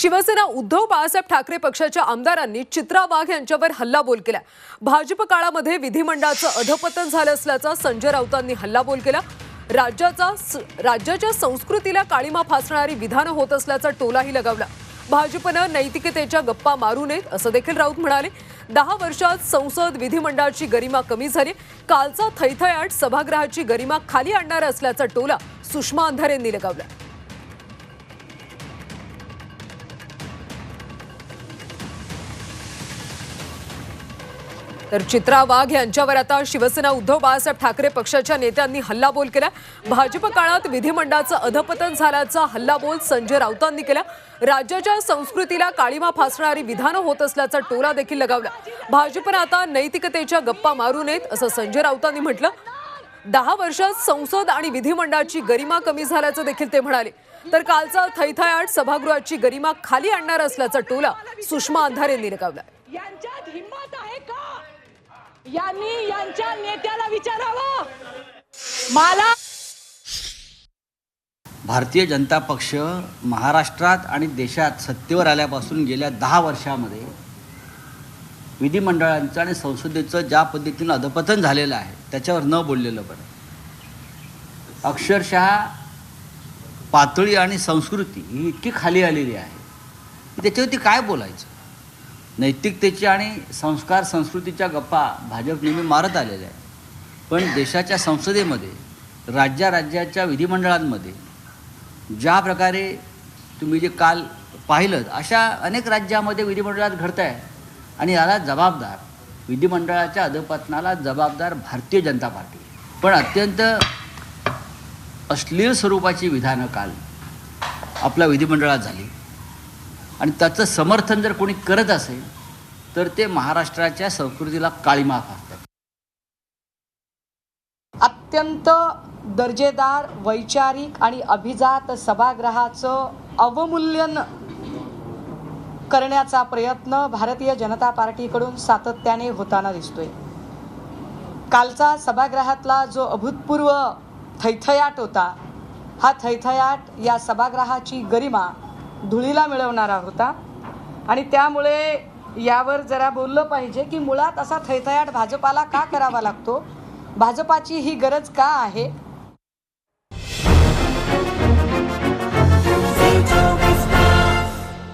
शिवसेना उद्धव बाळासाहेब ठाकरे पक्षाच्या आमदारांनी चित्रा वाघ यांच्यावर हल्लाबोल केला. भाजप काळामध्ये विधिमंडळाचं अधपतन झालं असल्याचा संजय राऊतांनी हल्लाबोल केला. राज्याचा स- राज्याच्या संस्कृतीला काळीमा फासणारी विधानं होत असल्याचा टोलाही लगावला. भाजपनं नैतिकतेच्या गप्पा मारू नयेत असं देखील राऊत म्हणाले. दहा वर्षात संसद विधिमंडळाची गरिमा कमी झाली. कालचा थैथयाट सभागृहाची गरिमा खाली आणणार असल्याचा टोला सुषमा अंधारेंनी लगावला. तर चित्रा वाघ यांच्यावर आता शिवसेना उद्धव बाळासाहेब ठाकरे पक्षाच्या नेत्यांनी हल्लाबोल केला. भाजप काळात विधिमंडळाचं अधपतन झाल्याचा हल्लाबोल संजय राऊतांनी केला. राज्याच्या संस्कृतीला काळीमा फासणारी विधानं होत असल्याचा टोला देखील लगावला. भाजपनं आता नैतिकतेच्या गप्पा मारू नयेत असं संजय राऊतांनी म्हटलं. दहा वर्षात संसद आणि विधिमंडळाची गरिमा कमी झाल्याचं देखील ते म्हणाले. तर कालचा थैथायाट सभागृहाची गरिमा खाली आणणार असल्याचा टोला सुषमा अंधारेंनी लगावला यांनी यांच्या नेत्याला विचारावं. मला भारतीय जनता पक्ष महाराष्ट्रात आणि देशात सत्तेवर आल्यापासून गेल्या दहा वर्षामध्ये विधिमंडळांचं आणि संसदेचं ज्या पद्धतीनं अधपतन झालेलं आहे त्याच्यावर न बोललेलं बरं. अक्षरशः पातळी आणि संस्कृती ही इतकी खाली आलेली आहे. त्याच्यावरती काय बोलायचं? नैतिकतेची आणि संस्कार संस्कृतीच्या गप्पा भाजप नेहमी मारत आलेल्या आहे पण देशाच्या संसदेमध्ये राज्या राज्याच्या विधिमंडळांमध्ये ज्या प्रकारे तुम्ही जे काल पाहिलं अशा अनेक राज्यामध्ये विधिमंडळात घडत आहे आणि याला जबाबदार विधिमंडळाच्या अधपतनाला जबाबदार भारतीय जनता पार्टी. पण अत्यंत अश्लील स्वरूपाची विधानं काल आपल्या विधिमंडळात झाली. आणि त्याचं समर्थन जर कोणी करत असेल तर ते महाराष्ट्राच्या संस्कृतीला काळीमा फासतात अत्यंत दर्जेदार वैचारिक आणि अभिजात सभागृहाचं अवमूल्यन करण्याचा प्रयत्न भारतीय जनता पार्टीकडून सातत्याने होताना दिसतोय. कालचा सभागृहातला जो अभूतपूर्व थैथयाट होता हा थैथयाट या सभागृहाची गरिमा धुळीला मिळवणारा होता. आणि त्यामुळे यावर जरा बोललं पाहिजे की मुळात असा थैथयाट भाजपाला का करावा लागतो? भाजपाची ही गरज का आहे?